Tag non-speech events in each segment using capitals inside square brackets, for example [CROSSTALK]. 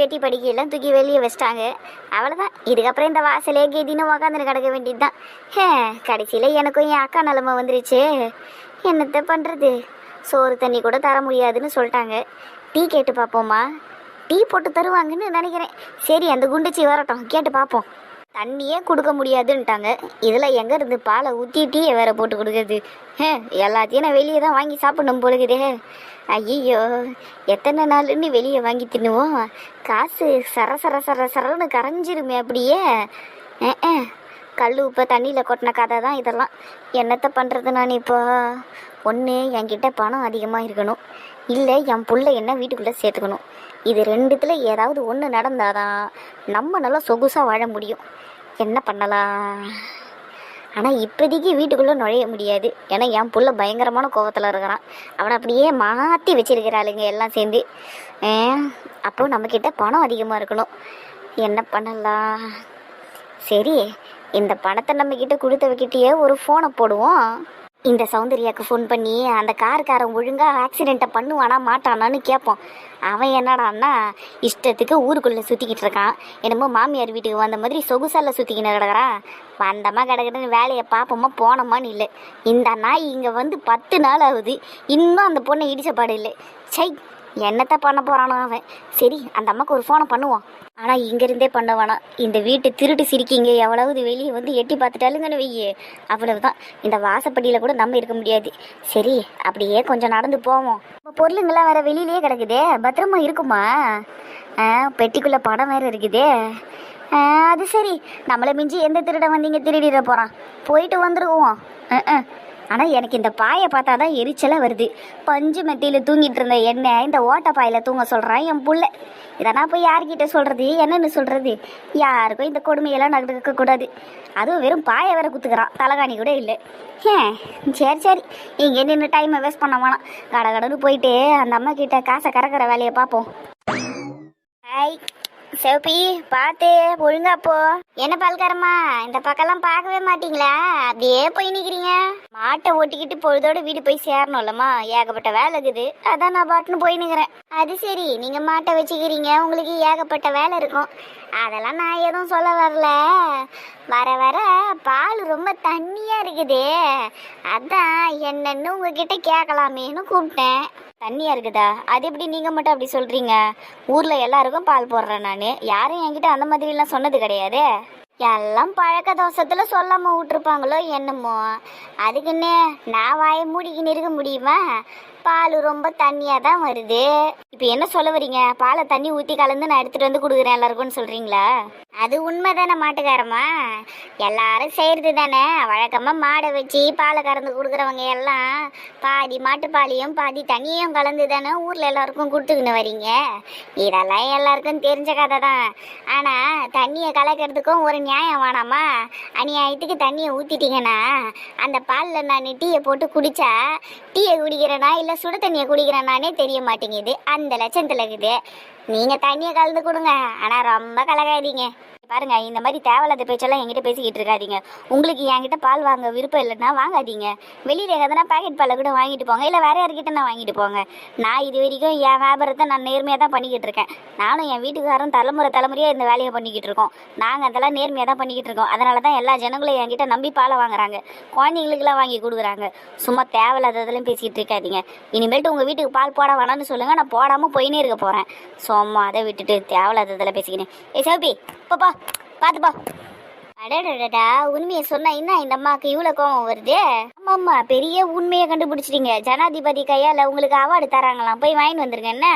பெட்டி படிக்கையெல்லாம் தூக்கி வெளியே வச்சிட்டாங்க. அவ்வளோதான் இதுக்கப்புறம் இந்த வாசலே கெதின்னு உக்காந்துன்னு கிடக்க வேண்டியது தான் ஹே கடைசியில் எனக்கும் என் அக்கா நிலமை வந்துருச்சு. என்னத்த பண்ணுறது சோறு தண்ணி கூட தர முடியாதுன்னு சொல்லிட்டாங்க. டீ கேட்டு பார்ப்போமா டீ போட்டு தருவாங்கன்னு நினைக்கிறேன். சரி அந்த குண்டுச்சி வரட்டும். கேட்டு பார்ப்போம். தண்ணியே கொடுக்க முடியாதுன்ட்டாங்க. இதில் எங்கே இருந்து பாலை ஊற்றி டீயை வேற போட்டு கொடுக்குறது? ஹே எல்லாத்தையும் நான் வெளியே தான் வாங்கி சாப்பிடணும் போலுக்குதே. ஐயோ எத்தனை நாளுன்னு வெளியே வாங்கி தின்னுவோம். காசு சர சர சர சரன்னு கரைஞ்சிருமே அப்படியே. கல் உப்பை தண்ணியில் கொட்டின கதை தான் இதெல்லாம். என்னத்தை பண்ணுறது நான் இப்போ? ஒன்று என்கிட்ட பணம் அதிகமாக இருக்கணும். இல்லை என் புள்ள என்ன வீட்டுக்குள்ளே சேர்த்துக்கணும். இது ரெண்டுத்தில் ஏதாவது ஒன்று நடந்தாதான் நம்ம நல்லா சொகுசாக வாழ முடியும். என்ன பண்ணலாம்? ஆனால் இப்போதைக்கு வீட்டுக்குள்ளே நுழைய முடியாது. ஏன்னா என் புள்ள பயங்கரமான கோவத்தில் இருக்கிறான். அவனை அப்படியே மாற்றி வச்சிருக்கிறாளுங்க எல்லாம் சேர்ந்து. அப்போ நம்மக்கிட்ட பணம் அதிகமாக இருக்கணும். என்ன பண்ணலாம்? சரி இந்த பணத்தை நம்மக்கிட்ட கொடுத்தவக்கிட்டேயே ஒரு ஃபோனை போடுவோம். இந்த சௌந்தர்யாவுக்கு ஃபோன் பண்ணி அந்த காருக்காரன் ஒழுங்காக ஆக்சிடெண்ட்டை பண்ணுவானா மாட்டானான்னு கேட்போம். அவன் என்னடான்னா இஷ்டத்துக்கு ஊருக்குள்ளே சுற்றிக்கிட்டு இருக்கான். என்னமோ மாமியார் வீட்டுக்கு வந்த மாதிரி சொகுசால சுற்றிக்கின்னு கிடக்குறான் வந்தமா கிடக்குறன்னு வேலையை பார்ப்போமா போனோமான்னு இல்லை. இந்த நாய் இங்கே வந்து பத்து நாள் ஆகுது. இன்னும் அந்த பொண்ணை இடிச்ச பாடு இல்லை. சை என்னத்தை பண்ண போகிறானோ அவன். சரி அந்த அம்மாவுக்கு ஒரு ஃபோனை பண்ணுவான் ஆனால் இங்கேருந்தே பண்ண வேணாம். இந்த வீட்டு திருட்டு சிரிக்கிங்க. எவ்வளவு வெளியே வந்து எட்டி பார்த்துட்டாலுங்கன்னு வெய்யே அவ்வளவுதான். இந்த வாசப்படியில் கூட நம்ம இருக்க முடியாது. சரி அப்படியே கொஞ்சம் நடந்து போவோம். நம்ம பொருளுங்களாம் வேறு வெளியிலேயே கிடக்குதே. பத்திரமா இருக்குமா? ஆ பெட்டிக்குள்ளே படம் வேறு இருக்குதே. அது சரி. நம்மளை மிஞ்சி எந்த திருட வந்தீங்க திருடிட போகிறான் போயிட்டு வந்துருவோம். ஆ. ஆனால் எனக்கு இந்த பாயை பார்த்தா தான் எரிச்சலாக வருது. பஞ்சு மெத்தியில் தூங்கிட்டு இருந்த எண்ணெய் இந்த ஓட்ட பாயில் தூங்க சொல்கிறான் என் புள்ள. இதை நான் போய் யார்கிட்ட சொல்கிறது என்னென்னு சொல்கிறது யாருக்கும் இந்த கொடுமையெல்லாம் நடக்கக்கூடாது அதுவும் வெறும் பாயை வேற குத்துக்கிறான் தலைகாணி கூட இல்லை. ஏன் சரி சரி. இங்கே நின்று டைமை வேஸ்ட் பண்ண வேணாம். கடை கடன்னு போயிட்டு அந்த அம்மா கிட்ட காசை கறக்கிற வேலையை பார்ப்போம். ஹாய் சிவப்பி பார்த்து ஒழுங்கா போ. என்ன பால்காரம்மா? இந்த பக்கம்லாம் பார்க்கவே மாட்டீங்களா? அப்படியே போய் நிற்கிறீங்க மாட்டை ஓட்டிக்கிட்டு பொழுதோட வீடு போய் சேரணும்லம்மா. ஏகப்பட்ட வேலை இருக்குது. அதான் நான் பாட்டுன்னு போய் நிற்கிறேன் அது சரி நீங்கள் மாட்டை வச்சுக்கிறீங்க. உங்களுக்கு ஏகப்பட்ட வேலை இருக்கும். அதெல்லாம் நான் எதுவும் சொல்ல வரல. வர வர பால் ரொம்ப தண்ணியாக இருக்குதே. அதான் என்னன்னு உங்ககிட்ட கேட்கலாமேன்னு கூப்பிட்டேன். தண்ணியாக இருக்குதா? அது எப்படி நீங்கள் மட்டும் அப்படி சொல்கிறீங்க ஊரில் எல்லாருக்கும் பால் போடுறேன் நான். யாரும் என்கிட்ட அந்த மாதிரிலாம் சொன்னது கிடையாது. எல்லாம் பழக்க தோஷத்தில் சொல்லாமல் விட்டுருப்பாங்களோ என்னமோ. அதுக்குன்னு நான் வாய மூடிக்கின்னு இருக்க முடியுமா? பால் ரொம்ப தண்ணியாக தான் வருது. இப்போ என்ன சொல்ல வரீங்க? பாலை தண்ணி ஊற்றி கலந்து நான் எடுத்துகிட்டு வந்து கொடுக்குறேன் எல்லாருக்கும்னு சொல்கிறீங்களா அது உண்மை தானே மாட்டுக்காரம்மா? எல்லாரும் செய்கிறது தானே. வழக்கமாக மாடை வச்சு பாலை கறந்து கொடுக்குறவங்க எல்லாம் பாதி மாட்டுப்பாலையும் பாதி தண்ணியும் கலந்து தானே ஊரில் எல்லாருக்கும் கொடுத்துக்கின்னு வரீங்க. இதெல்லாம் எல்லாருக்கும் தெரிஞ்ச கதை தான். ஆனால் தண்ணியை கலக்கிறதுக்கும் ஒரு நியாயம் வேணாமா? அநியாயத்துக்கு தண்ணியை ஊற்றிட்டீங்கன்னா அந்த பாலில் நான் டீயை போட்டு குடித்தா டீயை குடிக்கிறேனா இல்லை சுடு தண்ணியை குடிக்கிறேனானே தெரிய மாட்டேங்குது. அந்த லட்சத்தில் இருக்குது நீங்கள் தண்ணியை கலந்து கொடுங்க. ஆனால் ரொம்ப கலகாதீங்க பாருங்க இந்த மாதிரி தேவையில்லாத பேச்செல்லாம் என்கிட்ட பேசிக்கிட்டு இருக்காதீங்க. உங்களுக்கு என்கிட்ட பால் வாங்க விருப்பம் இல்லைன்னா வாங்காதீங்க. வெளியில் எங்கன்னா பாக்கெட் பாலை கூட வாங்கிட்டு போங்க. இல்லை வேற யார்கிட்ட நான் வாங்கிட்டு போங்க. நான் இது வரைக்கும் என் வியாபாரத்தை நான் நேர்மையாக தான் பண்ணிக்கிட்டு இருக்கேன். நானும் என் வீட்டுக்காரரும் தலைமுறை தலைமுறையாக இந்த வேலையை பண்ணிக்கிட்டு இருக்கோம். நாங்கள் அதெல்லாம் நேர்மையாக தான் பண்ணிக்கிட்டு இருக்கோம். அதனால தான் எல்லா ஜனங்களும் என்கிட்ட நம்பி பாலை வாங்குறாங்க. குழந்தைங்களுக்குலாம் வாங்கி கொடுக்குறாங்க. சும்மா தேவையில்லாததெல்லாம் பேசிக்கிட்டு இருக்காதீங்க. இனிமேல்ட்டு உங்கள் வீட்டுக்கு பால் போட வேணாம்னு சொல்லுங்கள் நான் போடாமல் போயினே இருக்க போகிறேன் சும்மா அதை விட்டுட்டு தேவையில்லாததெல்லாம் பேசிக்கினேன் ஏ சோபி பாப்பா. பார்த்து போ. அடடடடா உண்மையை சொன்னா என்ன இந்த அம்மாவுக்கு இவ்வளோ கோவம் வருது? ஆமா ஆமா பெரிய உண்மையை கண்டுபிடிச்சிட்டீங்க. ஜனாதிபதி கையால் உங்களுக்கு அவார்டு தராங்களாம். போய் வாங்கிட்டு வந்துருங்க என்ன?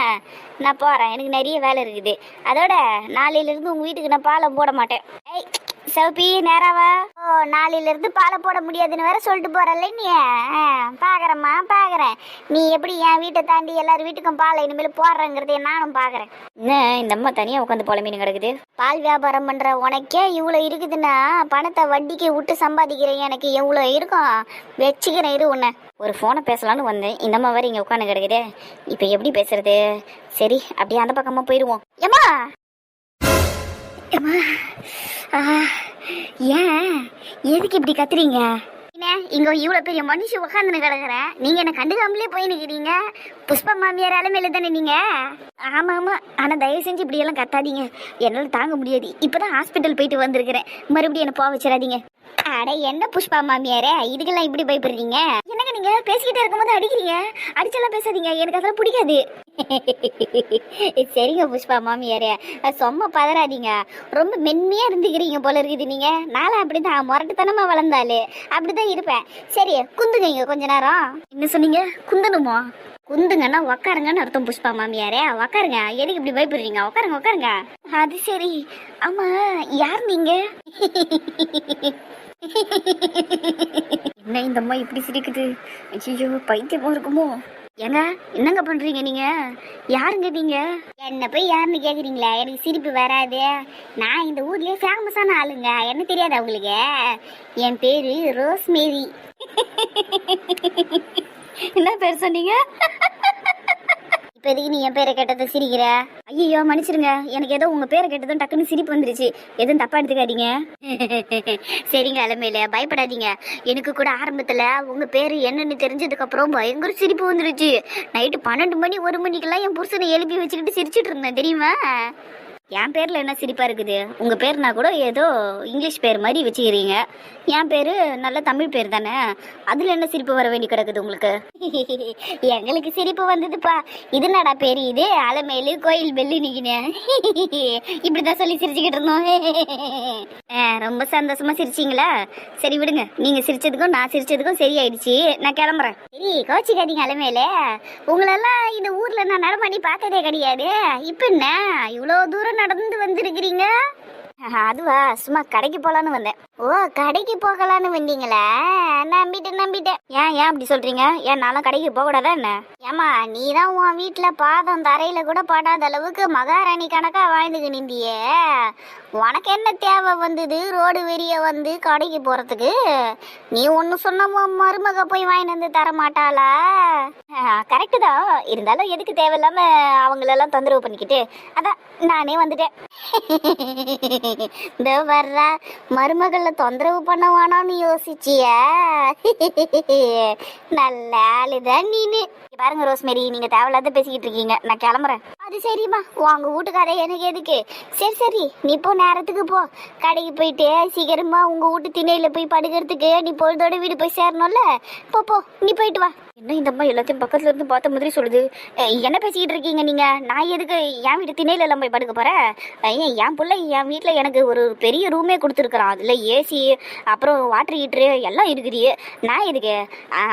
நான் போகிறேன் எனக்கு நிறைய வேலை இருக்குது. அதோட நாளையிலேருந்து உங்கள் வீட்டுக்கு நான் பாலம் போட மாட்டேன். ஏய் சிவப்பி நேராவா. ஓ நாளையிலேருந்து பாலை போட முடியாதுன்னு வேற சொல்லிட்டு போறல்ல நீ பார்க்கறேம்மா பார்க்கறேன் நீ எப்படி என் வீட்டை தாண்டி எல்லார் வீட்டுக்கும் பாலை இனிமேல் போடுறேங்கிறதைய நானும் பார்க்கறேன் என்ன இந்த அம்மா தனியாக உட்காந்து போல மீன் கிடக்குது? பால் வியாபாரம் பண்ற உனக்கே இவ்வளோ இருக்குதுன்னா பணத்தை வட்டிக்கு விட்டு சம்பாதிக்கிறேன் எனக்கு எவ்வளோ இருக்கும்? வச்சுக்கிறேன் இரு உன்னை. ஒரு ஃபோனை பேசலான்னு வந்தேன். இந்த அம்மா வேற இங்கே உட்காந்து கிடக்குதே. இப்போ எப்படி பேசுறது? சரி அப்படியே அந்த பக்கமாக போயிடுவோம் ஏம்மா! ஏன்? எதுக்கு இப்படி கத்துறீங்க? என்ன இங்க இவ்வளவு பெரிய மனுஷன் உட்காந்துன்னு கிடக்குறேன் நீங்க என்ன கண்டுக்காமலே போய் நிக்கிறீங்க? புஷ்பா மாமியார் அலமையில தானே நீங்க? ஆமா ஆமா. ஆனா தயவு செஞ்சு இப்படி எல்லாம் கத்தாதீங்க. என்னால தாங்க முடியாது. இப்பதான் ஹாஸ்பிட்டல் போயிட்டு வந்திருக்கிறேன். மறுபடியும் என்ன போக வச்சிடாதீங்க. அட என்ன புஷ்பா மாமியாரே? இதுக்கெல்லாம் இப்படி பயப்படுறீங்க? என்னங்க நீங்க பேசிக்கிட்டே இருக்கும்போது அடிக்கிறீங்க? அடிச்செல்லாம் பேசாதீங்க. எனக்கு அதெல்லாம் பிடிக்காது. [LAUGHS] சரிங்க புஷ்பா மாமியாரே. செம்ம பதறாதீங்க. ரொம்ப மென்மையா இருந்துக்கிறீங்க போல இருக்குது நீங்க. நானும் அப்படிதான் முரட்டுத்தனமா வளர்ந்தாலே. அப்படிதான் இருப்பேன். சரி குந்துங்க இங்க கொஞ்ச நேரம். என்ன சொன்னீங்க? குந்தணுமோ குந்துங்கன்னா உக்காருங்கன்னு அர்த்தம் புஷ்பா மாமியாரே. உக்காருங்க. எதுக்கு இப்படி பயப்படுறீங்க? உக்காருங்க உக்காருங்க. அது சரி. ஆமா யார் நீங்க? [LAUGHS] என்ன இந்த அம்மா இப்படி சிரிக்குது? ஐயோ பைத்தியமா இருக்குமோ? ஏங்க என்னங்க பண்றீங்க நீங்க? யாருங்க நீங்க? என்ன போய் யாருன்னு கேக்குறீங்களா? எனக்கு சிரிப்பு வராது. நான் இந்த ஊர்லயே ஃபேமஸான ஆளுங்க. என்ன தெரியாது உங்களுக்கு? என் பேரு ரோஸ்மேரி. [LAUGHS] என்ன பேர் சொன்னீங்க? இப்போதைக்கு நீ என் பேரை கேட்டதை சிரிக்கிற? ஐயோ மன்னிச்சிருங்க. எனக்கு ஏதோ உங்க பேரை கேட்டதும் டக்குன்னு சிரிப்பு வந்துருச்சு. எதுவும் தப்பா எடுத்துக்காதீங்க. [LAUGHS] சரிங்க அலமையில பயப்படாதீங்க. எனக்கு கூட ஆரம்பத்துல உங்க பேரு என்னன்னு தெரிஞ்சதுக்கு அப்புறம் பயங்கர சிரிப்பு வந்துருச்சு. நைட்டு பன்னெண்டு மணி ஒரு மணிக்கெல்லாம் என் புருஷனை எழுப்பி வச்சுக்கிட்டு சிரிச்சிட்டு இருந்தேன். தெரியுமா? என் பேர்ல என்ன சிரிப்பா இருக்குது? உங்க பேர்னா கூட ஏதோ இங்கிலீஷ் பேர் மாதிரி வச்சுக்கிறீங்க. என் பேரு நல்ல தமிழ் பேர் தானே? அதுல என்ன சிரிப்பு வர வேண்டி கிடக்குது உங்களுக்கு? [LAUGHS] எங்களுக்கு சிரிப்பு வந்ததுப்பா. இது நடா பேர் இது? அலமேலு கோயில் பெல்லு இப்படி தான் சொல்லி சிரிச்சுக்கிட்டு இருந்தோம். [LAUGHS] ரொம்ப சந்தோஷமா சிரிச்சீங்களா? சரி விடுங்க. நீங்க சிரிச்சதுக்கும் நான் சிரிச்சதுக்கும் சரியாயிடுச்சு. நான் கிளம்புறேன். சரி கோச்சிக்காதீங்க அலமேலே. உங்களெல்லாம் இந்த ஊர்ல நான் நடமாடி பார்த்ததே கிடையாது. இப்ப என்ன? இவ்வளோ தூரம் நடந்து வந்திருக்கிறீங்க? அதுவா சும்மா கடைக்கு போலான்னு வந்தேன். ஓ கடைக்கு போகலான்னு வந்தீங்களா? நம்பிட்டேன் நம்பிட்டேன். ஏன் ஏன் அப்படி சொல்றீங்க? ஏன் நானும் கடைக்கு போகக்கூடாதா என்ன? ஏமா நீ தான் உன் வீட்டில் பாதம் தரையில கூட படாத அளவுக்கு மகாராணி கணக்கா வாழ்ந்துக்கு நிந்தியே உனக்கு என்ன தேவை வந்தது? ரோடு வெறிய வந்து கடைக்கு போறதுக்கு? நீ ஒன்று சொன்ன மருமக போய் வாங்கிட்டு வந்து தர மாட்டாளா கரெக்டு தான். இருந்தாலும் எதுக்கு தேவையில்லாம அவங்களெல்லாம் தொந்தரவு பண்ணிக்கிட்டு? அதான் நானே வந்துட்டேன். [LAUGHS] இந்த வர்ற மருமகளை தொந்தரவு பண்ண யோசிச்சிய? நல்ல ஆளுதான் நீனு. பாருங்க ரோஸ்மேரி நீங்க தேவையில்லாத பேசிக்கிட்டு இருக்கீங்க. நான் கிளம்புறேன். அது சரிம்மா. உங்க வீட்டுக்காரே எனக்கு எதுக்கு? சரி சரி. நீ போ நேரத்துக்கு போ. கடைக்கு போயிட்டு சீக்கிரமா உங்க வீட்டு திணையில போய் படுக்கிறதுக்கு நீ பொழுதோட வீடு போய் சேரணும்ல? போ போ. நீ போயிட்டு வா. என்ன இந்த அம்மா எல்லாத்தையும் பக்கத்துல இருந்து பார்த்த மாதிரி சொல்லுது? என்ன பேசிக்கிட்டு இருக்கீங்க நீங்க? நான் எதுக்கு என் வீட்டு திணையில எல்லாம் போய் படுக்க போறேன்? அஹ், என் பிள்ளை என் வீட்டுல எனக்கு ஒரு பெரிய ரூமே கொடுத்துருக்குறான். அதுல ஏசி அப்புறம் வாட்டர் ஹீட்ரு எல்லாம் இருக்குது நான் எதுக்கு?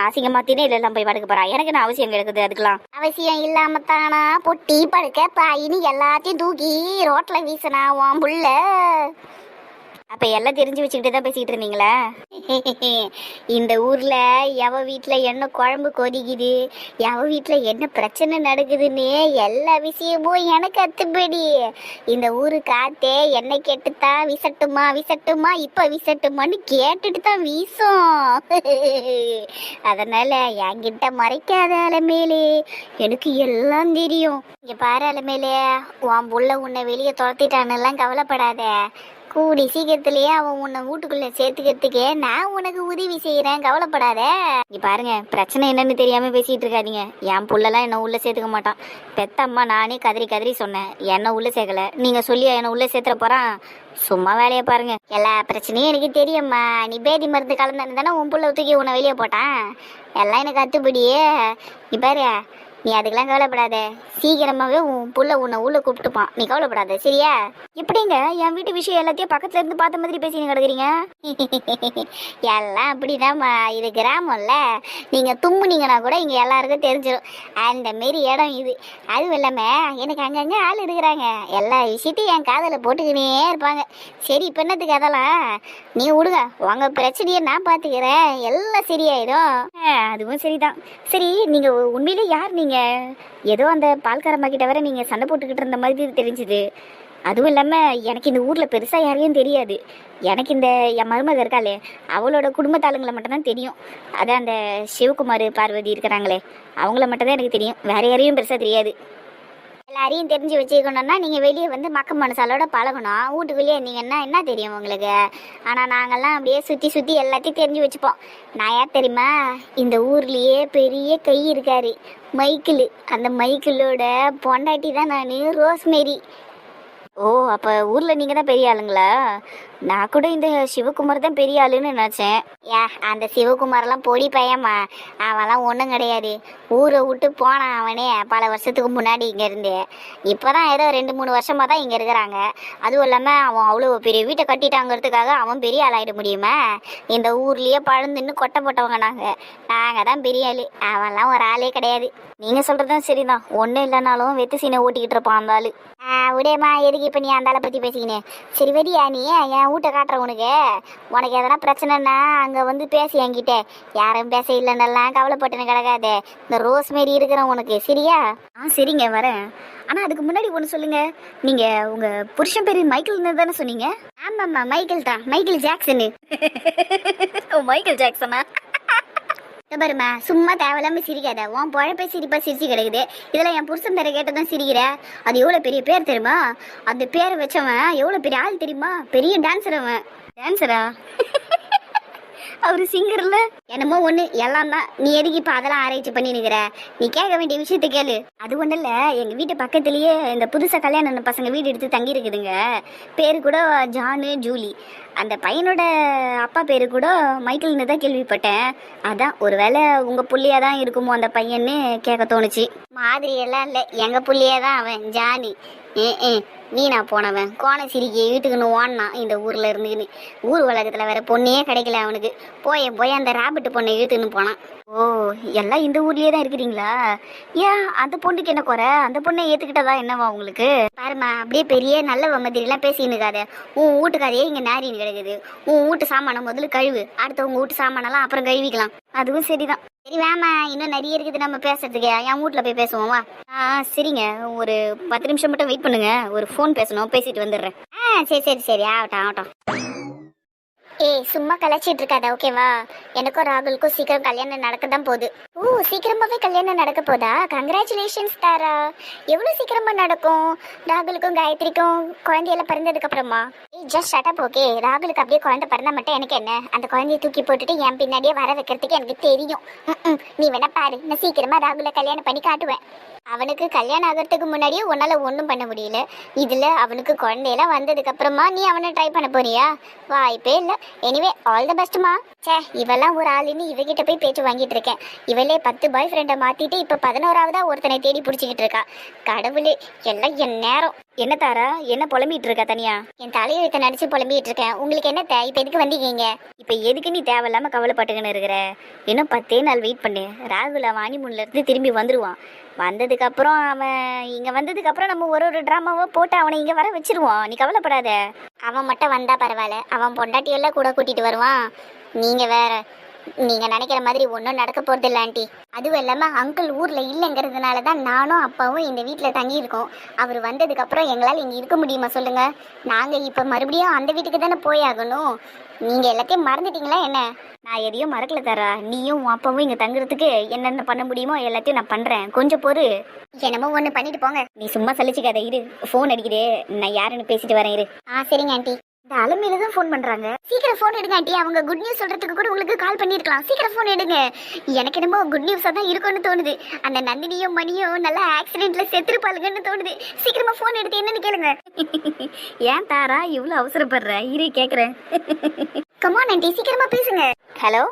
அசிங்கமா திணையில எல்லாம் போய் படுக்க போறேன் எனக்கு என்ன அவசியம் கிடக்குது அதுக்கெல்லாம்? அவசியம் இல்லாம தானா? பொட்டி படுக்க பாயின்னு எல்லாத்தையும் தூக்கி ரோட்ல வீசினா உன் புள்ள. அப்ப எல்லாம் தெரிஞ்சு வச்சுக்கிட்டு தான் பேசிக்கிட்டு இருந்தீங்களா? [LAUGHS] இந்த ஊர்ல எவ வீட்டுல என்ன குழம்பு கொதிக்குது? எவ வீட்ல என்ன பிரச்சனை நடக்குதுன்னு எல்லா விஷயமும் எனக்கு அத்துப்படி. இந்த ஊரு காத்தே என்னை கேட்டுத்தான் விசட்டுமா விசட்டுமா இப்ப விசட்டுமான்னு கேட்டுட்டு தான் வீசும். [LAUGHS] அதனால என்கிட்ட மறைக்காத அலமேலே. எனக்கு எல்லாம் தெரியும். இங்க பாரு அலமேலே. உன் புள்ள உன்னை வெளியே துரத்திட்டானெல்லாம் கவலைப்படாத. கூடி சீக்கிரத்திலேயே அவன் உன்னை வீட்டுக்குள்ள சேர்த்துக்கிறதுக்கே நான் உனக்கு உதவி செய்யறேன் கவலைப்படாத. இங்க பாருங்க பிரச்சனை என்னன்னு தெரியாம பேசிட்டு இருக்காதீங்க. என் புள்ளலாம் என்ன உள்ள சேர்த்துக்க மாட்டான். பெத்தம்மா நானே கதறி கதறி சொன்னேன். என்ன உள்ள சேர்க்கல. நீங்க சொல்லி என்ன உள்ள சேர்த்துற போறான்? சும்மா வேலையை பாருங்க. எல்லா பிரச்சனையும் எனக்கு தெரியும்மா. நீ பேதி மருந்து கலந்து தானே உன் புள்ள தூக்கி உன்னை வெளியே போட்டான். எல்லாம் எனக்கு அத்துப்படியே. நீ பாரு நீ அதுக்கெல்லாம் கவலைப்படாத. சீக்கிரமாவே உன் புள்ள உன்னை உள்ள கூப்பிட்டுப்பான். நீ கவலைப்படாத சரியா? எப்படிங்க என் வீட்டு விஷயம் எல்லாத்தையும் பக்கத்துல இருந்து பார்த்த மாதிரி பேசின்னு கிடக்குறீங்க? [LAUGHS] எல்லாம் அப்படிதாம்மா. இது கிராமம்ல நீங்க தும்புனீங்கன்னா கூட இங்க எல்லாருக்கும் தெரிஞ்சிடும் அந்த மாரி இடம் இது. அதுவும் இல்லாம எனக்கு அங்கங்க ஆள் எடுக்கிறாங்க எல்லா விஷயத்தையும் என் காதல போட்டுக்கினே இருப்பாங்க. சரி இப்ப என்னத்துக்கு அதெல்லாம்? நீ விடுங்க உங்க பிரச்சனையை நான் பாத்துக்கிறேன். எல்லாம் சரியாயிடும். அதுவும் சரிதான். சரி நீங்க உண்மையிலே யார் நீங்க ஏதோ அந்த பால்காரம்மா கிட்ட வர நீங்கள் சண்டை போட்டுக்கிட்டு இருந்த மாதிரி தெரிஞ்சுது. அதுவும் இல்லாமல் எனக்கு இந்த ஊரில் பெருசாக யாரையும் தெரியாது. எனக்கு இந்த என் மருமக இருக்காளே அவளோட குடும்பத்தாளுங்களை மட்டும்தான் தெரியும். அதான் அந்த சிவகுமார் பார்வதி இருக்கிறாங்களே அவங்கள மட்டும்தான் எனக்கு தெரியும். வேற யாரையும் பெருசாக தெரியாது. எல்லாரையும் தெரிஞ்சு வச்சுக்கணும்னா நீங்கள் வெளியே வந்து மக்க மனசாலோட பழகணும். வீட்டுக்குள்ளேயே இருந்தீங்கன்னா என்ன தெரியும் உங்களுக்கு? ஆனால் நாங்கள்லாம் அப்படியே சுற்றி சுற்றி எல்லாத்தையும் தெரிஞ்சு வச்சுப்போம். நான் ஏன் தெரியுமா? இந்த ஊர்லேயே பெரிய கை இருக்காரு. மைக்கிள். அந்த மைக்கிளோட பொண்டாட்டி தான் நான் ரோஸ்மேரி. ஓ அப்போ ஊரில் நீங்கள் தான் பெரிய ஆளுங்களா? நான் கூட இந்த சிவகுமார் தான் பெரிய ஆளுன்னு நினச்சேன். ஏ அந்த சிவகுமார்லாம் பொடி பையம்மா. அவன்லாம் ஒன்றும் கிடையாது. ஊரை விட்டு போனான் அவனே பல வருஷத்துக்கு முன்னாடி இங்கே இருந்து. இப்போ தான் ஏதோ ரெண்டு மூணு வருஷமாக தான் இங்கே இருக்கிறாங்க. அதுவும் இல்லாமல் அவன் அவ்வளோ பெரிய வீட்டை கட்டிட்டாங்கிறதுக்காக அவன் பெரிய ஆளாயிட முடியுமா? இந்த ஊர்லேயே பழந்துன்னு கொட்டை போட்டவங்க நாங்கள் நாங்கள் தான் பெரிய ஆள். அவன்லாம் ஒரு ஆளே கிடையாது. நீங்கள் சொல்கிறதும் சரிதான். ஒன்றும் இல்லைனாலும் வெத்து சீனை ஓட்டிக்கிட்டு இருப்பான் அந்த ஆள். விடேம்மா எதுக்கு இப்போ நீ அந்த ஆளை பற்றி பேசிக்கினேன்? சரி வெடியா நீ? ஏன் வீட்டை காட்டுறேன் உனக்கு. உனக்கு எதனா பிரச்சனைனா அங்கே வந்து பேசு என்கிட்ட. யாரும் பேச இல்லைன்னெல்லாம் கவலைப்பட்டுன்னு கிடக்காதே. இந்த ரோஸ் மாரி இருக்கிறேன் உனக்கு சரியா? ஆ சரிங்க வரேன். ஆனால் அதுக்கு முன்னாடி ஒன்று சொல்லுங்க. நீங்கள் உங்கள் புருஷன் பேர் மைக்கேல்னு தானே சொன்னீங்க? ஆமாம்மா மைக்கேல் தான் மைக்கேல் ஜாக்சனு. [LAUGHS] மைக்கேல் ஜாக்சனா? பாருமா சும்மா தேவையில்லாம சிரிக்காத. உன் பழப்பே சிரிப்பா சிரிச்சு கிடக்குது. இதுல என் புருஷன் பேரை கேட்டதான் சிரிக்கிற. அது எவ்வளவு பெரிய பேர் தெரியுமா? அந்த பேரை வச்சவன் எவ்வளவு பெரிய ஆள் தெரியுமா? பெரிய டான்சர் அவன். டான்சரா [LAUGHS] அவரு சிங்கர்ல என்னமோ ஒண்ணு. எல்லாம் தான். நீ எதுக்கு இப்ப அதெல்லாம் ஆராய்ச்சி பண்ணி நிக்கிற? நீ கேட்க வேண்டிய விஷயத்த கேளு. அது ஒண்ணு இல்ல. எங்க வீட்டு பக்கத்துலயே இந்த புதுசா கல்யாணம் பசங்க வீடு எடுத்து தங்கி இருக்குதுங்க பேரு கூட ஜானு ஜூலி. அந்த பையனோட அப்பா பேரு கூட மைக்கேல்னு தான் கேள்விப்பட்டேன். அதான் ஒருவேளை உங்க புள்ளியாக தான் இருக்குமோ அந்த பையன்னு கேட்க தோணுச்சு. மாதிரி எல்லாம் இல்ல எங்க புள்ளியே தான் அவன் ஜானி. ஏ ஏ வீணா போனவன். கோண சிரிக்கி வீட்டுக்குன்னு ஓடினான் இந்த ஊர்ல இருந்துக்கின்னு. ஊர் உலகத்துல வேற பொண்ணே கிடைக்கல அவனுக்கு. போய போய் அந்த ராபிட் பொண்ணை இழுத்துன்னு போனான். ஓ எல்லாம் இந்த ஊர்லயே தான் இருக்கிறீங்களா? ஏன் அந்த பொண்ணுக்கு என்ன குறை? அந்த பொண்ணை ஏத்துக்கிட்டதா என்னவா உங்களுக்கு? பாருமா அப்படியே பெரிய நல்ல மாதிரிலாம் பேசின்னு இருக்காத. உன் வீட்டுக்காரையே இங்க நாரின்னு கிடக்குது. உன் வீட்டு சாமானை முதல்ல கழுவு. அடுத்து உங்க வீட்டு சாமானெல்லாம் அப்புறம் கழுவிக்கலாம். அதுவும் சரிதான். சரி வேமா. இன்னும் நிறைய இருக்குது நம்ம பேசுறதுக்கு. என் வீட்ல போய் பேசுவோம் வா. ஆ சரிங்க. ஒரு பத்து நிமிஷம் மட்டும் வெயிட் பண்ணுங்க. ஒரு ஃபோன் பேசணும். பேசிட்டு வந்துடுறேன். ஆ சரி சரி சரி. ஆகட்டும் ஆகட்டும். ஏய் சும்மா கலாச்சிட்டு இருக்காத ஓகேவா? எனக்கும் ராகுலுக்கும் சீக்கிரம் கல்யாணம் நடக்க தான் போகுது. ஓ சீக்கிரமாவே கல்யாணம் நடக்க போதா? கங்க்ராச்சுலேஷன்ஸ் தாரா. எவ்வளோ சீக்கிரமா நடக்கும்? ராகுலுக்கும் காயத்ரிக்கும் குழந்தையெல்லாம் பிறந்ததுக்கு அப்புறமா ஏய் ஜஸ்ட் ஷட்டப் ஓகே ராகுலுக்கு அப்படியே குழந்தை பிறந்தா மட்டும் எனக்கு என்ன? அந்த குழந்தைய தூக்கி போட்டுட்டு என் பின்னாடியே வர வைக்கிறதுக்கு எனக்கு தெரியும். நீ வேணா பாரு. நான் சீக்கிரமா ராகுலை கல்யாணம் பண்ணி காட்டுவேன். அவனுக்கு கல்யாணம் ஆகிறதுக்கு முன்னாடியே உன்னால ஒன்றும் பண்ண முடியல. இதில் அவனுக்கு குழந்தையெல்லாம் வந்ததுக்கு அப்புறமா நீ அவனை ட்ரை பண்ண போறியா? வாய்ப்பே இல்லை. எனிவே ஆல் த பெஸ்ட்மா ச்சே இவெல்லாம் ஒரு ஆளுன்னு இவகிட்ட போய் பேச்சு வாங்கிட்டு இருக்கேன். இவளே பத்து பாய் ஃப்ரெண்டை மாத்திட்டு இப்ப பதினோராவதா ஒருத்தனை தேடி பிடிச்சிக்கிட்டு இருக்கா. கடவுளே எல்லாம் என் நேரம். என்ன தாரா? என்ன புலம்பிட்டு இருக்கா தனியா? என் தலையெழுத்த நடிச்சு புலம்பிட்டு இருக்கேன் உங்களுக்கு என்ன தே? இப்ப எதுக்கு வந்தீங்க இப்ப எதுக்கு நீ தேவையில்லாம கவலைப்பட்டுக்கின்னு இருக்கிற? இன்னும் பத்தே நாள் வெயிட் பண்ணு. ராகுல வாணிமுன்ல இருந்து திரும்பி வந்துருவான். வந்ததுக்கு அப்புறம் அவன் இங்க வந்ததுக்கு அப்புறம் நம்ம ஒரு ஒரு டிராமாவோ போட்டு அவனை இங்க வர வச்சிருவோம். நீ கவலைப்படாத. அவன் மட்டும் வந்தா பரவாயில்ல. அவன் பொண்டாட்டி எல்லாம் கூட கூட்டிட்டு வருவான். நீங்க வேற நீங்க நினைக்கிற மாதிரி ஒன்றும் நடக்க போறது இல்லை ஆண்டி. அதுவும் இல்லாம அங்கிள் ஊர்ல இல்லைங்கிறதுனால தான் நானும் அப்பாவும் இந்த வீட்டில் தங்கி இருக்கோம் அவர் வந்ததுக்கு அப்புறம் எங்களால் இங்கே இருக்க முடியுமா சொல்லுங்க? நாங்க இப்ப மறுபடியும் அந்த வீட்டுக்கு தானே போய் ஆகணும். நீங்க எல்லாத்தையும் மறந்துட்டீங்களா என்ன? நான் எதையும் மறக்கல தரா. நீயும் உன் அப்பாவும் இங்க தங்குறதுக்கு என்னென்ன பண்ண முடியுமோ எல்லாத்தையும் நான் பண்றேன். கொஞ்சம் பொறு. என்னமோ ஒண்ணு பண்ணிட்டு போங்க. நீ சும்மா சலிச்சுக்காத இரு. ஃபோன் அடிக்குதே. நான் யாருன்னு பேசிட்டு வரேன் இரு. ஆ சரிங்க ஆண்டி. இந்த அலமையில தான் ஃபோன் பண்றாங்க. சீக்கிரம் ஃபோன் எடுங்க ஆண்டி. அவங்க குட் நியூஸ் சொல்றதுக்கு கூட உங்களுக்கு கால் பண்ணிருக்கலாம் சீக்கிரம் ஃபோன் எடுங்க. எனக்கு என்னமோ குட் நியூஸா தான் இருக்கும்னு தோணுது. அந்த நந்தினியும் மணியும் நல்லா ஆக்சிடென்ட்ல செத்துருப்பாளுங்கன்னு தோணுது. சீக்கிரமா ஃபோன் எடுத்து என்னன்னு கேளுங்க. [LAUGHS] ஏன் தாரா இவ்வளவு அவசரப்படுற? இரு கேக்குறேன். [LAUGHS] Come on aunty. சீக்கிரமா பேசுங்க. Hello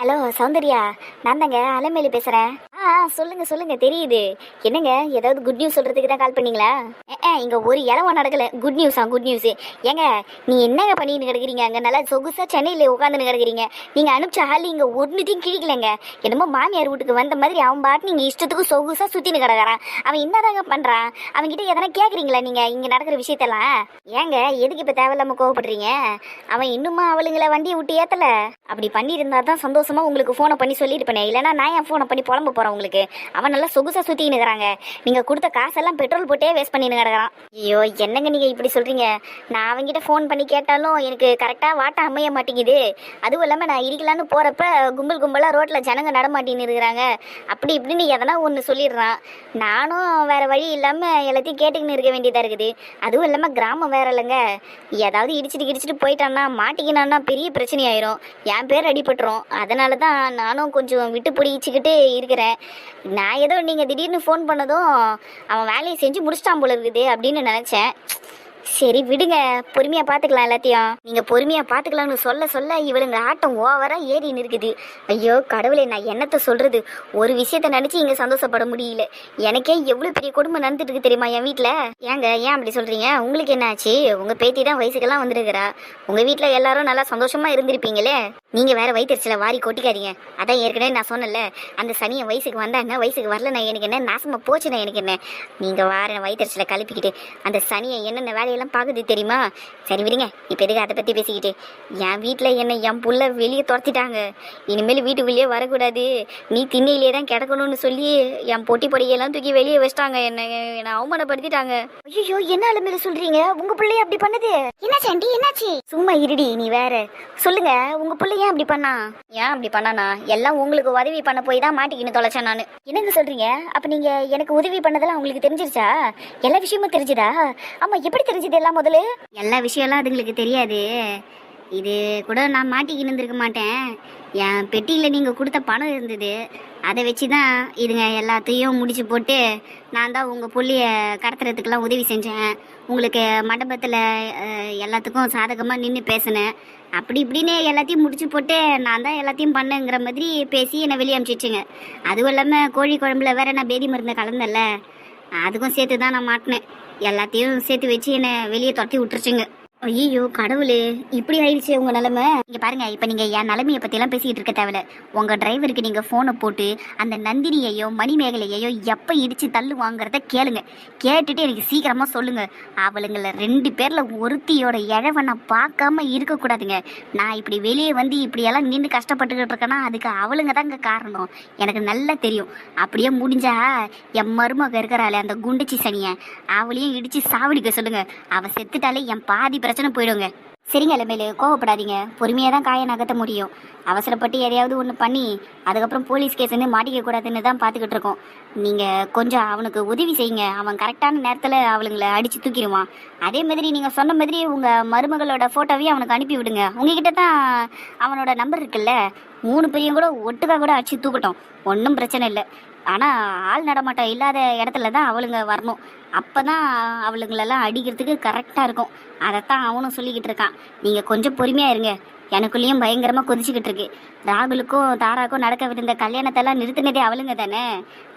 hello Soundarya. நான் தாங்க அலமேலு பேசுறேன். ஆ சொல்லுங்க சொல்லுங்க. தெரியுது. என்னங்க? ஏதாவது குட் நியூஸ் சொல்றதுக்கு தான் கால் பண்ணீங்களா? இங்கே ஒரு இலவம் நடக்கல. குட் நியூஸா குட் நியூஸ் ஏங்க நீ என்னங்க பண்ணிட்டு கிடக்கிறீங்க? அங்க நல்லா சொகுசா சென்னையில உட்காந்துன்னு கிடக்கிறீங்க. நீங்க அனுப்பிச்ச ஹாலி இங்க ஒன்றுத்தையும் கிழிக்கலங்க. என்னமோ மாமியார் வீட்டுக்கு வந்த மாதிரி அவன் பாட்டு நீங்க இஷ்டத்துக்கு சொகுசா சுத்தின்னு கிடக்கிறான். அவன் என்னதாங்க பண்றான்? அவன் கிட்ட எதனா கேட்குறீங்களா நீங்க? இங்க நடக்கிற விஷயத்தெல்லாம்? ஏங்க எதுக்கு இப்ப தேவையில்லாம கோவப்படுறீங்க? அவன் இன்னுமா அவளுங்களை வண்டியை விட்டு ஏத்தல? அப்படி பண்ணியிருந்தா தான் சந்தோஷமா உங்களுக்கு ஃபோனை பண்ணி சொல்லியிருப்பேனே. இல்லைனா நான் என் ஃபோனை பண்ணி புலம்பு போறேன் உங்களுக்கு? அவன் நல்லா சொகுசா சுற்றின்னு இருக்கிறாங்க. நீங்க கொடுத்த காசெல்லாம் பெட்ரோல் போட்டே வேஸ்ட் பண்ணின்னு கிடக்குறான். ஐயோ என்னங்க நீங்க இப்படி சொல்றீங்க? நான் அவங்கிட்ட ஃபோன் பண்ணி கேட்டாலும் எனக்கு கரெக்டா வாட்ட அமைய மாட்டேங்குது. அதுவும் இல்லாம நான் இருக்கலான்னு போறப்ப கும்பல் கும்பலா ரோட்ல ஜனங்க நடமாட்டின்னு இருக்கிறாங்க. அப்படி இப்படின்னு எதனா ஒன்று சொல்லிடுறான். நானும் வேற வழி இல்லாம எல்லாத்தையும் கேட்டுக்கின்னு இருக்க வேண்டியதா இருக்குது. அதுவும் இல்லாம கிராமம் வேற இல்லைங்க. ஏதாவது இடிச்சிட்டு இடிச்சிட்டு போயிட்டான்னா மாட்டிக்கினான்னா பெரிய பிரச்சனை ஆயிரும் என் பேர் அடிபட்டுரும். அதனால தான் நானும் கொஞ்சம் விட்டு பிடிச்சிக்கிட்டு இருக்கிறேன். நான் ஏதோ நீங்கள் திடீர்னு ஃபோன் பண்ணதும் அவன் வேலையை செஞ்சு முடிச்சிட்டான் போல இருக்குது. அப்படின்னு நினச்சேன். சரி விடுங்க. பொறுமையாக பார்த்துக்கலாம் எல்லாத்தையும். நீங்கள் பொறுமையாக பார்த்துக்கலாம்னு சொல்ல சொல்ல இவளுங்க ஆட்டம் ஓவராக ஏறி இருக்குது ஐயோ கடவுளே நான் என்னத்தை சொல்கிறது ஒரு விஷயத்த நினச்சி இங்க சந்தோஷப்பட முடியல. எனக்கே எவ்வளோ பெரிய குடும்பம் நடந்துட்டு இருக்கு தெரியுமா என் வீட்டில் ஏங்க ஏன் அப்படி சொல்கிறீங்க உங்களுக்கு என்ன ஆச்சு? உங்கள் பேத்தி தான் வயசுக்கெல்லாம் வந்துருக்கிறா. உங்கள் வீட்டில் எல்லாரும் நல்லா சந்தோஷமாக இருந்திருப்பீங்களே? நீங்கள் வேற வயிற்றுச்சில வாரி கொட்டிக்காதீங்க. அதான் ஏற்கனவே நான் சொன்னல அந்த சனியை வயசுக்கு வந்தா என்ன வயசுக்கு வரல நான் எனக்கு என்ன? நாசமாக நான் எனக்கு என்ன? நீங்கள் வார வயிற்றுச்சில கழுப்பிக்கிட்டு அந்த சனியை என்னென்ன வேலையெல்லாம் பார்க்குது தெரியுமா? சரி விடுங்க இப்போ எதுக்கு அதை பற்றி பேசிக்கிட்டு? என் வீட்டில் என்னை என் புள்ள வெளியே துரத்திட்டாங்க. இனிமேல் வீட்டுக்குள்ளேயே வரக்கூடாது. நீ திண்ணையிலே தான் கிடக்கணும்னு சொல்லி என் பொட்டி பொடியெல்லாம் தூக்கி வெளியே வச்சிட்டாங்க. என்ன என்னை அவமானப்படுத்திட்டாங்க. ஐயோ என்ன அலமையில சொல்றீங்க? உங்க பிள்ளைய அப்படி பண்ணுது? என்னாச்சு ஆண்டி என்னாச்சு? சும்மா இருடி நீ வேற. சொல்லுங்க உங்க பிள்ளை ஏன் அப்படி பண்ணா? ஏன் அப்படி பண்ணானா? எல்லாம் உங்களுக்கு உதவி பண்ண போய் தான் மாட்டிக்கின்னு தொலைச்சேன் நான். என்னங்க சொல்றீங்க? அப்ப நீங்க எனக்கு உதவி பண்ணதெல்லாம் உங்களுக்கு தெரிஞ்சிருச்சா? எல்லா விஷயமும் தெரிஞ்சுதா? ஆமா எப்படி தெரிஞ்சது எல்லாம் முதல்ல எல்லா விஷயம்லாம் அதுங்களுக்கு தெரியாது. இது கூட நான் மாட்டிக்கின்னு இருந்திருக்க மாட்டேன். என் பெட்டியில் நீங்கள் கொடுத்த பணம் இருந்தது. அதை வச்சு தான் இதுங்க எல்லாத்தையும் முடிச்சு போட்டு நான் தான் உங்கள் புள்ளியை கடத்துறதுக்கெல்லாம் உதவி செஞ்சேன். உங்களுக்கு மண்டபத்தில் எல்லாத்துக்கும் சாதகமாக நின்று பேசினேன். அப்படி இப்படின்னு எல்லாத்தையும் முடிச்சு போட்டு நான் தான் எல்லாத்தையும் பண்ணேங்கிற மாதிரி பேசி என்னை வெளியே அனுப்பிச்சிச்சுங்க அதுவும் இல்லாமல் கோழி குழம்புல வேற நான் பேதி மருந்தை கலந்தல்ல அதுக்கும் சேர்த்து தான் நான் மாட்டினேன். எல்லாத்தையும் சேர்த்து வச்சு என்னை வெளியே துரத்தி விட்டுருச்சுங்க. ஐயோ கடவுளே. இப்படி ஆயிடுச்சு உங்க நிலைமை. இங்க பாருங்க இப்ப நீங்க என் நிலைமையை பத்தி எல்லாம் பேசிக்கிட்டு இருக்க தேவையில்ல. உங்க டிரைவருக்கு நீங்க போனை போட்டு அந்த நந்தினியையோ மணிமேகலையோ எப்ப இடிச்சு தள்ளு வாங்குறத கேளுங்க. கேட்டுட்டு எனக்கு சீக்கிரமா சொல்லுங்க. அவளுங்கள ரெண்டு பேர்ல ஒருத்தியோட இழவை நான் பார்க்காம இருக்க கூடாதுங்க நான் இப்படி வெளியே வந்து இப்படி எல்லாம் நின்று கஷ்டப்பட்டுக்கிட்டு இருக்கேன்னா அதுக்கு அவளுங்க தாங்க காரணம். எனக்கு நல்லா தெரியும். அப்படியே முடிஞ்சா என் மருமக இருக்கிறாளே அந்த குண்டுச்சி சனிய. அவளையும் இடிச்சு சாவடிக்க சொல்லுங்க. அவ செத்துட்டாலே என் பாதி பிரச்சனை பிரச்சனை போயிடுங்க. சரிங்க இளமையில கோவப்படாதீங்க. பொறுமையாக தான் காய நகர்த்த முடியும். அவசரப்பட்டு எதையாவது ஒன்று பண்ணி அதுக்கப்புறம் போலீஸ் கேஸ்ன்னு மாட்டிக்க கூடாதுன்னு தான் பார்த்துக்கிட்டு இருக்கோம். நீங்கள் கொஞ்சம் அவனுக்கு உதவி செய்யுங்க. அவன் கரெக்டான நேரத்தில் அவளுங்களை அடித்து தூக்கிடுவான். அதே மாதிரி நீங்கள் சொன்ன மாதிரி உங்கள் மருமகளோட ஃபோட்டோவையும் அவனுக்கு அனுப்பி விடுங்க. உங்ககிட்ட தான் அவனோட நம்பர் இருக்குல்ல? மூணு பேரையும் கூட ஒட்டுக்கா கூட அடிச்சு தூக்கட்டும். ஒன்றும் பிரச்சனை இல்லை. ஆனால் ஆள் நடமாட்டம் இல்லாத இடத்துல தான் அவளுங்க வரணும். அப்போ தான் அவளுங்களெல்லாம் அடிக்கிறதுக்கு கரெக்டாக இருக்கும். அதைத்தான் அவனும் சொல்லிக்கிட்டு இருக்கான். நீங்கள் கொஞ்சம் பொறுமையாக இருங்க. எனக்குள்ளேயும் பயங்கரமாக கொதிச்சுக்கிட்டு இருக்கு. ராகுலுக்கும் தாராக்கும் நடக்கவிருந்த கல்யாணத்தெல்லாம் நிறுத்தினதே அவளுங்க தானே?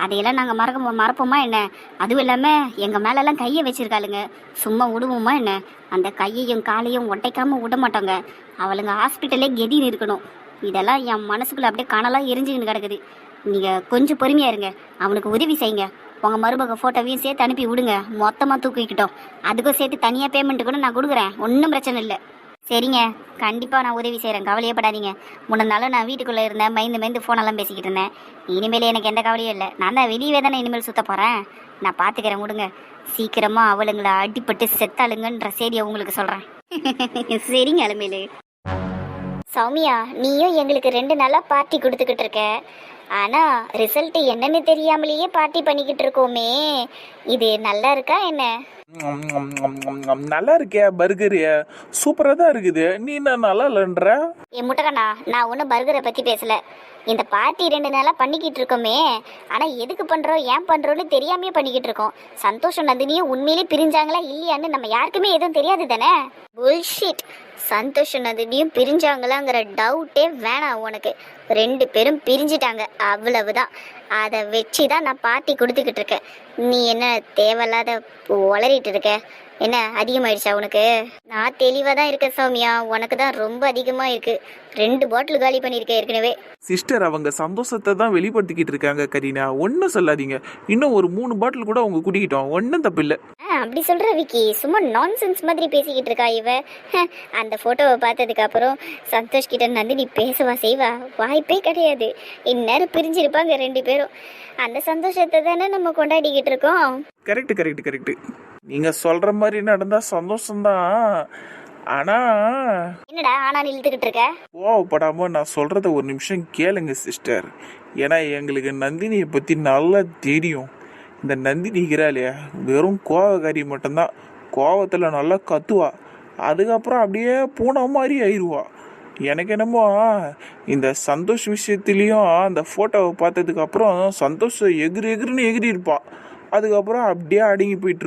அதையெல்லாம் நாங்கள் மறக்க மறப்போமா என்ன? அதுவும் இல்லாமல் எங்கள் மேலெல்லாம் கையை வச்சிருக்காளுங்க. சும்மா விடுவோமா என்ன? அந்த கையையும் காலையும் ஒட்டைக்காமல் விட மாட்டோங்க. அவளுங்க ஹாஸ்பிட்டலே கெதின்னு இருக்கணும். இதெல்லாம் என் மனசுக்குள்ள அப்படியே கனலாக எரிஞ்சுக்கின்னு கிடக்குது. நீங்கள் கொஞ்சம் பொறுமையாக இருங்க. அவனுக்கு உதவி செய்யுங்க. உங்கள் மருமக ஃபோட்டோவையும் சேர்த்து அனுப்பி விடுங்க. மொத்தமாக தூக்கிக்கிட்டோம். அதுக்கும் சேர்த்து தனியாக பேமெண்ட் கூட நான் கொடுக்குறேன். ஒன்றும் பிரச்சனை இல்லை. சரிங்க. கண்டிப்பாக நான் உதவி செய்கிறேன் கவலையப்படாதீங்க. முன்ன நாளும் நான் வீட்டுக்குள்ளே இருந்தேன். மைந்து மைந்து ஃபோனெல்லாம் பேசிக்கிட்டு இருந்தேன். இனிமேல் எனக்கு எந்த கவலையும் இல்லை. நான் தான் வெளியே தானே இனிமேல் சுத்த போகிறேன் நான் பார்த்துக்கிறேன் விடுங்க. சீக்கிரமாக அவளுங்களை அடிப்பட்டு செத்தாளுங்கன்ற செய்தியை உங்களுக்கு சொல்கிறேன் [LAUGHS] சரிங்க அலமேலு. சௌமியா நீயும் எங்களுக்கு ரெண்டு நாளாக பார்ட்டி கொடுத்துக்கிட்டு இருக்க. ஆனா ரிசல்ட் என்னன்னு தெரியாமலேயே பார்ட்டி பண்ணிக்கிட்டு இருக்கோமே. இது நல்லா இருக்கா என்ன. நல்லா இருக்கே பர்கரு சூப்பராக தான் இருக்குது. நீ என்ன நல்லா இல்லைன்ற? என் முட்டகண்ணா நான் ஒன்றும் பர்கரை பற்றி பேசல. இந்த பார்ட்டி ரெண்டு நாளாக பண்ணிக்கிட்டு இருக்கோமே. ஆனால் எதுக்கு பண்ணுறோம் ஏன் பண்ணுறோன்னு தெரியாமையே பண்ணிக்கிட்டு இருக்கோம். சந்தோஷம் நந்தினியும் உண்மையிலே பிரிஞ்சாங்களா இல்லையான்னு நம்ம யாருக்குமே எதுவும் தெரியாது தானே? புல்ஷிட் சந்தோஷம் நந்தினியும் பிரிஞ்சாங்களாங்கிற டவுட்டே வேணாம் உனக்கு. ரெண்டு பேரும் பிரிஞ்சிட்டாங்க அவ்வளவுதான். அதை வச்சு தான் நான் பார்ட்டி கொடுத்துக்கிட்டு இருக்கேன். நீ என்ன தேவையில்லாத உளறிட்டு இருக்க? என்ன அதிகமாயிடுச்சா உனக்கு? நான் தெளிவாக தான் இருக்கேன் சௌமியா. உனக்கு தான் ரொம்ப அதிகமாக இருக்கு ரெண்டு பாட்டில் காலி பண்ணியிருக்கேன் ஏற்கனவே. சிஸ்டர் அவங்க சந்தோஷத்தை தான் வெளிப்படுத்திக்கிட்டு இருக்காங்க கரீனா. ஒன்றும் சொல்லாதீங்க. இன்னும் ஒரு மூணு பாட்டில் கூட அவங்க குடிக்கிட்டோம். ஒன்றும் தப்பு இல்லை அப்படி சொல்ற விக்கி. சும்மா நான்சென்ஸ் மாதிரி பேசிக்கிட்டு இருக்கா இவ. அந்த போட்டோவை பார்த்ததுக்கு அப்புறம் சந்தோஷ் கிட்ட நந்தினி பேசவா செய்வா. வாய்ப்பே கிடையாது. இந்நேரம் பிரிஞ்சிருப்பாங்க ரெண்டு பேரும். அந்த சந்தோஷத்தை தானே நம்ம கொண்டாடிக்கிட்டு இருக்கோம். கரெக்ட் கரெக்ட் கரெக்ட் நீங்க சொல்ற மாதிரி நடந்தா சந்தோஷம்தான். ஆனா என்னடா ஆனா இழுத்துக்கிட்டு இருக்க கோவப்படாம நான் சொல்றத ஒரு நிமிஷம் கேளுங்க சிஸ்டர். ஏன்னா எங்களுக்கு நந்தினியை பத்தி நல்லா தெரியும். இந்த நந்தினி இருக்கிறாளே வெறும் கோவக்காரி மட்டும்தான். கோவத்துல நல்லா கத்துவா. அதுக்கப்புறம் அப்படியே பூனை மாதிரி ஆயிடுவா எனக்கு என்னமோ இந்த சந்தோஷ் விஷயத்துலேயும் அந்த ஃபோட்டோவை பார்த்ததுக்கு அப்புறம் சந்தோஷ் எகிரி எகிரின்னு எகிரி இருப்பா அதுக்கப்புறம் அப்படியே அடங்கி போயிட்டு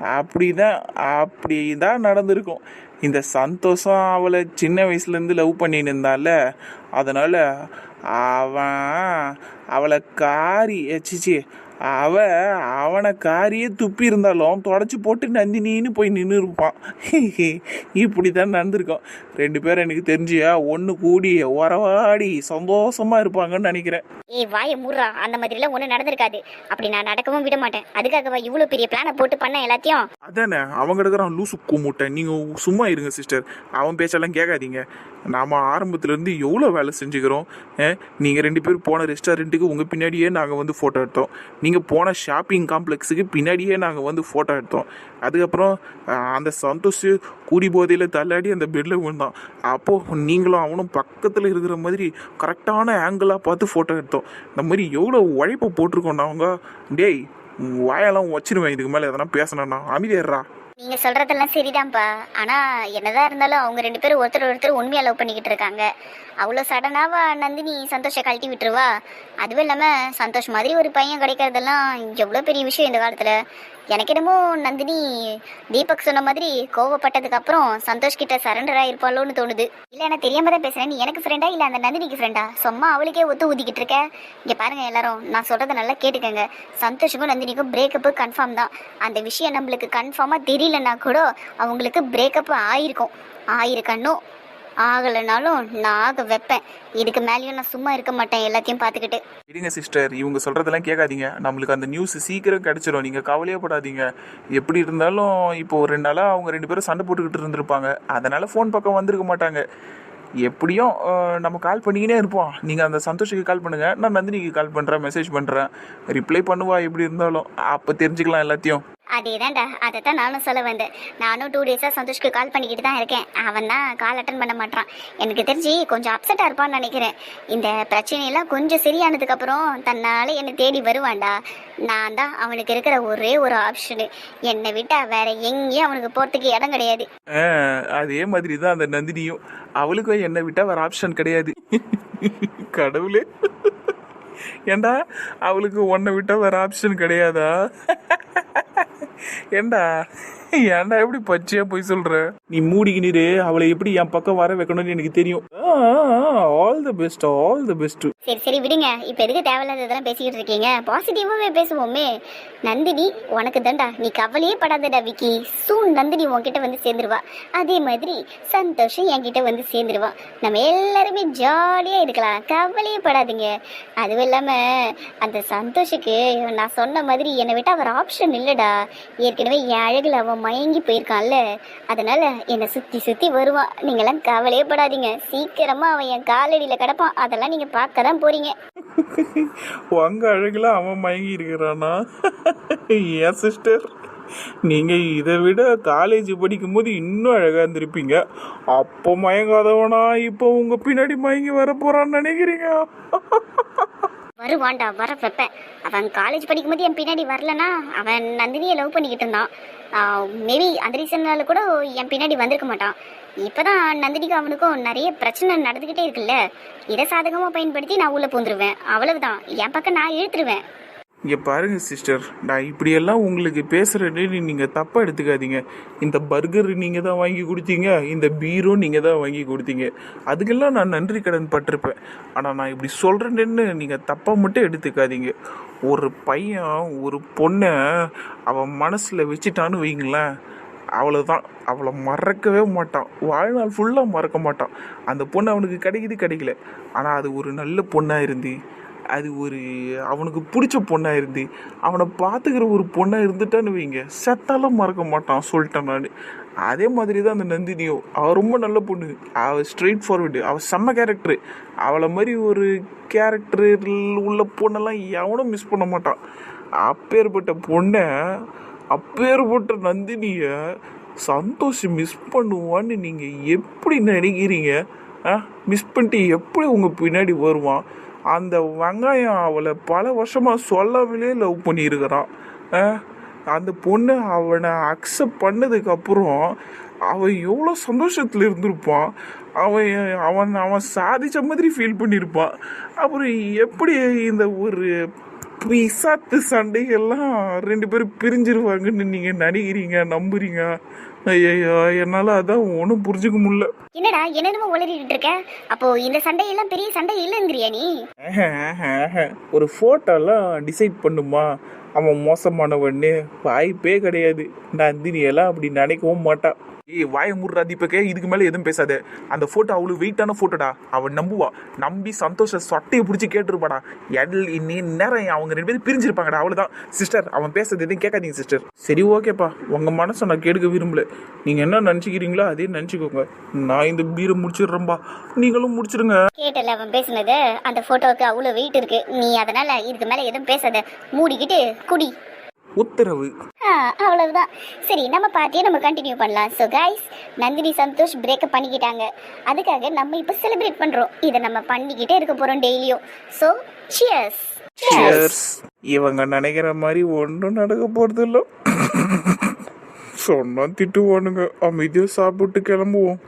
அப்படி அப்படிதான் அப்படி தான் நடந்திருக்கும். இந்த சந்தோஷம் அவளை சின்ன வயசுலேருந்து லவ் பண்ணின்னு இருந்தால அதனால் அவன் அவளை காரி எச்சிச்சி அவ அவனை காரியே துப்பி இருந்தாலும் தொடச்சி போட்டு நந்தினின்னு போய் நின்று இருப்பான். இப்படி தான் நடந்திருக்கும். ரெண்டு பேரும் எனக்கு தெரிஞ்சியா ஒன்று கூடி உறவாடி சந்தோஷமா இருப்பாங்கன்னு நினைக்கிறேன். ஏய் வாய மூடுறா. அந்த மாதிரிலாம் ஒன்றும் நடந்திருக்காது. அப்படி நான் நடக்கவும் விட மாட்டேன். அதுக்காகவா இவ்வளோ பெரிய பிளானை போட்டு பண்ண எல்லாத்தையும்? அதானே அவங்க எடுக்கிறான் லூசு கும்முட்டை நீங்கள் சும்மா இருங்க சிஸ்டர் அவன் பேச்செல்லாம் கேட்காதீங்க. நாம் ஆரம்பத்துலேருந்து எவ்வளோ வேலை செஞ்சுக்கிறோம்? நீங்கள் ரெண்டு பேரும் போன ரெஸ்டாரண்ட்டுக்கு உங்கள் பின்னாடியே நாங்கள் வந்து ஃபோட்டோ எடுத்தோம். நீங்கள் போன ஷாப்பிங் காம்ப்ளெக்ஸுக்கு பின்னாடியே நாங்கள் வந்து ஃபோட்டோ எடுத்தோம். அதுக்கப்புறம் அந்த சந்தோஷ் கூடி போதையில் தள்ளாடி அந்த பெட்டில் விழுந்தான். அப்போது நீங்களும் அவனும் பக்கத்தில் இருக்கிற மாதிரி கரெக்டான ஆங்கிளாக பார்த்து ஃபோட்டோ எடுத்தோம். இந்த மாதிரி எவ்வளோ உழைப்பை போட்டிருக்கோம் அவங்க டேய் வாயெல்லாம் வச்சிருவேன் இதுக்கு மேலே எதனா பேசணும்னா அமைதியாடுறா நீங்க சொல்றதெல்லாம் சரிதான்ப்பா ஆனா என்னதான் இருந்தாலும் அவங்க ரெண்டு பேரும் ஒருத்தர் ஒருத்தர் உண்மையா லவ் பண்ணிக்கிட்டு இருக்காங்க. அவ்வளோ சடனாவா நந்தினி சந்தோஷை கழட்டி விட்டுருவா? அதுவும் இல்லாமல் சந்தோஷ் மாதிரி ஒரு பையன் கிடைக்கிறதெல்லாம் எவ்வளோ பெரிய விஷயம் இந்த காலத்தில். எனக்கு என்னமோ நந்தினி தீபக் சொன்ன மாதிரி கோவப்பட்டதுக்கு அப்புறம் சந்தோஷ் கிட்ட சரண்டர் ஆயிருப்பாளோன்னு தோணுது. இல்லை எனக்கு தெரியாம தான் பேசுறேன். நீ எனக்கு ஃப்ரெண்டா இல்லை அந்த நந்தினிக்கு ஃப்ரெண்டா சும்மா அவளுக்கே ஒத்து ஊதிக்கிட்டு இருக்க? இங்கே பாருங்க எல்லாரும் நான் சொல்கிறத நல்லா கேட்டுக்கங்க. சந்தோஷுக்கும் நந்தினிக்கும் பிரேக்கப்பு கன்ஃபார்ம் தான். அந்த விஷயம் நம்மளுக்கு கன்ஃபார்மாக தெரியலன்னா கூட அவங்களுக்கு பிரேக்கப் ஆயிருக்கும். ஆயிருக்கணும் ஆகலைனாலும் நான் ஆக வைப்பேன். இதுக்கு மேலேயும் நான் சும்மா இருக்க மாட்டேன் எல்லாத்தையும் பார்த்துக்கிட்டு. இருங்க சிஸ்டர் இவங்க சொல்கிறதெல்லாம் கேட்காதீங்க. நம்மளுக்கு அந்த நியூஸ் சீக்கிரம் கிடச்சிரும். நீங்கள் கவலையே படாதீங்க. எப்படி இருந்தாலும் இப்போ ஒரு ரெண்டு நாளாக அவங்க ரெண்டு பேரும் சண்டை போட்டுக்கிட்டு இருந்திருப்பாங்க. அதனால் ஃபோன் பக்கம் வந்திருக்க மாட்டாங்க. எப்படியும் நம்ம கால் பண்ணிக்கினே இருப்போம். நீங்கள் அந்த சந்தோஷுக்கு கால் பண்ணுங்கள் நான் நந்தினிக்கு கால் பண்ணுறேன் மெசேஜ் பண்ணுறேன் ரிப்ளை பண்ணுவா எப்படி இருந்தாலும். அப்போ தெரிஞ்சுக்கலாம் எல்லாத்தையும். அதேதான்டா அதை தான் நானும் சொல்ல வந்தேன். நானும் டூ டேஸாக சந்தோஷ்க்கு கால் பண்ணிக்கிட்டு தான் இருக்கேன். அவன் தான் கால் அட்டன் பண்ண மாட்டான் எனக்கு தெரிஞ்சு கொஞ்சம் அப்செட்டாக இருப்பான்னு நினைக்கிறேன். இந்த பிரச்சனையெல்லாம் கொஞ்சம் சரியானதுக்கப்புறம் தன்னால் என்னை தேடி வருவான்டா. நான் தான் அவனுக்கு இருக்கிற ஒரே ஒரு ஆப்ஷனு என்னை விட்டால் வேற எங்கேயும் அவனுக்கு போகிறதுக்கு இடம் கிடையாது. அதே மாதிரி தான் அந்த நந்தினியும். அவளுக்கும் என்னை விட்டால் வேற ஆப்ஷன் கிடையாது. கடவுளே. ஏண்டா? அவளுக்கு உன்னை விட்டால் வேற ஆப்ஷன் கிடையாதா? ஏண்டா ஏன்டா எப்படி பச்சையா போய் சொல்ற? நீ மூடிக்கினிரு அவளை எப்படி என் பக்கம் வர வைக்கணும்னு எனக்கு தெரியும். All the best all the best சரி சரி விடுங்க. இப்போ எதுக்கு தேவையில்லாததெல்லாம் பேசிக்கிட்டு இருக்கீங்க? பாசிட்டிவாகவே பேசுவோமே. நந்தினி உனக்கு தான்டா. நீ கவலையே படாதடா விக்கி. சூன் நந்தினி உன்கிட்ட வந்து சேர்ந்துருவா. அதே மாதிரி சந்தோஷம் என்கிட்ட வந்து சேர்ந்துருவான் நம்ம எல்லாருமே ஜாலியாக இருக்கலாம். கவலையே படாதீங்க. அதுவும் இல்லாமல் அந்த சந்தோஷுக்கு நான் சொன்ன மாதிரி என்னை விட்டு அவர் ஆப்ஷன் இல்லைடா. ஏற்கனவே என் அழகில் அவன் மயங்கி போயிருக்கான்ல. அதனால என்னை சுற்றி சுற்றி வருவான் நீங்களாம் கவலையே படாதீங்க. சீக்கிரமாக அவன் என் காலடியில் கிடப்பான். அதெல்லாம் நீங்கள் பார்க்க தான் போகிறீங்க உங்க அழகில் அவன் மயங்கி இருக்கிறானா? ஏன் சிஸ்டர் நீங்கள் இதை விட காலேஜ் படிக்கும்போது இன்னும் அழகாக இருந்திருப்பீங்க. அப்போ மயங்காதவனா இப்போ உங்கள் பின்னாடி மயங்கி வர நினைக்கிறீங்க? வருவான்டா வர வைப்பேன் அவன் காலேஜ் படிக்கும்போது என் பின்னாடி வரலனா அவன் நந்தினியை லவ் பண்ணிக்கிட்டு இருந்தான். மேபி அந்த ரீசன்னால கூட என் பின்னாடி வந்திருக்க மாட்டான். இப்போதான் நந்தினிக்கும் அவனுக்கும் நிறைய பிரச்சனை நடந்துக்கிட்டே இருக்குல்ல. இதை சாதகமாக பயன்படுத்தி நான் உள்ளே பூந்துருவேன். அவ்வளவுதான். என் பக்கம் நான் இழுத்துருவேன். இங்கே பாருங்கள் சிஸ்டர் நான் இப்படியெல்லாம் உங்களுக்கு பேசுகிறேன்னு நீங்கள் தப்பாக எடுத்துக்காதீங்க. இந்த பர்கர் நீங்கள் தான் வாங்கி கொடுத்தீங்க இந்த பீரும் நீங்கள் தான் வாங்கி கொடுத்தீங்க. அதுக்கெல்லாம் நான் நன்றி கடன் பட்டிருப்பேன். ஆனால் நான் இப்படி சொல்கிறேன்னு நீங்கள் தப்பாக மட்டும் எடுத்துக்காதீங்க. ஒரு பையன் ஒரு பொண்ணை அவன் மனசில் வச்சுட்டான்னு வைங்களேன் அவ்வளோதான் அவளை மறக்கவே மாட்டான். வாழ்நாள் ஃபுல்லாக மறக்க மாட்டான். அந்த பொண்ணு அவனுக்கு கிடைக்குது கிடைக்கல. ஆனால் அது ஒரு நல்ல பொண்ணாக இருந்து. அது ஒரு அவனுக்கு பிடிச்ச பொண்ணாக இருந்து அவனை பார்த்துக்கிற ஒரு பொண்ணாக இருந்துட்டான்னு வைங்க. செத்தாலும் மறக்க மாட்டான் சொல்லிட்டேன் நான். அதே மாதிரி தான் அந்த நந்தினியும் அவள் ரொம்ப நல்ல பொண்ணு. அவள் ஸ்ட்ரெயிட் ஃபார்வர்டு அவள் செம்ம கேரக்டரு அவளை மாதிரி ஒரு கேரக்டர் உள்ள பொண்ணெல்லாம் எவனும் மிஸ் பண்ண மாட்டான். அப்பேற்பட்ட பொண்ணை அப்பேற்பட்ட நந்தினியை சந்தோஷ் மிஸ் பண்ணுவான்னு நீங்கள் எப்படி நினைக்கிறீங்க? ஆ? மிஸ் பண்ணிட்டு எப்படி உங்கள் பின்னாடி வருவான்? அந்த வெங்காயம் அவளை பல வருஷமாக சொல்லவிலே லவ் பண்ணியிருக்கிறான் அந்த பொண்ணு அவனை அக்செப்ட் பண்ணதுக்கப்புறம் அவன் எவ்வளோ சந்தோஷத்தில் இருந்திருப்பான். அவன் அவன் அவன் சாதித்த மாதிரி ஃபீல் பண்ணியிருப்பான். அப்புறம் எப்படி இந்த ஒரு பிசாத்து சண்டைகள்லாம் ரெண்டு பேரும் பிரிஞ்சிருவாங்கன்னு நீங்கள் நினைக்கிறீங்க நம்புறீங்க. ஐயோ என்னால் அதான் ஒன்றும் புரிஞ்சுக்க முடியல. என்னடா என்னென்னமோ உளறிட்டு இருக்க? அப்போ இந்த சண்டையெல்லாம் பெரிய சண்டை இல்லைங்கிறியா நீ. ஒரு ஃபோட்டோலாம் டிசைட் பண்ணுமா? அவன் மோசமானவன்னு வாய்ப்பே கிடையாது. நந்தினி எல்லாம் அப்படி நினைக்கவும் மாட்டான் ஏய் வாய முடுற தீபக்கே இதுக்கு மேலே எதுவும் பேசாது. அந்த ஃபோட்டோ அவ்வளோ வெயிட்டான ஃபோட்டோடா அவன் நம்புவா. நம்பி சந்தோஷ சொட்டையை பிடிச்சி கேட்டுருப்பாடா. எல் இன்னி நேரம் அவங்க ரெண்டு பேரும் பிரிஞ்சிருப்பாங்கடா. அவ்வளோதான் சிஸ்டர் அவன் பேசுறது எதுவும் கேட்காதீங்க சிஸ்டர் சரி ஓகேப்பா. உங்கள் மனசை நான் கேட்க விரும்பல. நீங்கள் என்ன நினச்சிக்கிறீங்களோ அதே நினச்சிக்கோங்க. நான் இந்த பீரை முடிச்சிடுறேன்பா. நீங்களும் முடிச்சிடுங்க. கேட்டல அவன் பேசுனது. அந்த ஃபோட்டோவுக்கு அவ்வளோ வெயிட் இருக்கு. நீ அதனால இதுக்கு மேலே எதுவும் பேசாத. மூடிக்கிட்டு குடி. உத்தரவு. அவ்வளவுதான். சரி நம்ம பார்ட்டியை நம்ம கண்டினியூ பண்ணலாம். So guys Nandini Santosh breakup பண்ணிக்கிட்டாங்க. அதுக்காக நம்ம இப்போ செலிப்ரேட் பண்ணுறோம் இதை நம்ம பண்ணிக்கிட்டே இருக்க போகிறோம் டெய்லியும். So cheers Cheers. இவங்க நினைக்கிற மாதிரி ஒன்றும் நடக்க போறது இல்ல. சொன்னா திட்டுவானுங்க. அமைதியா சாப்பிட்டு கிளம்புவோம்.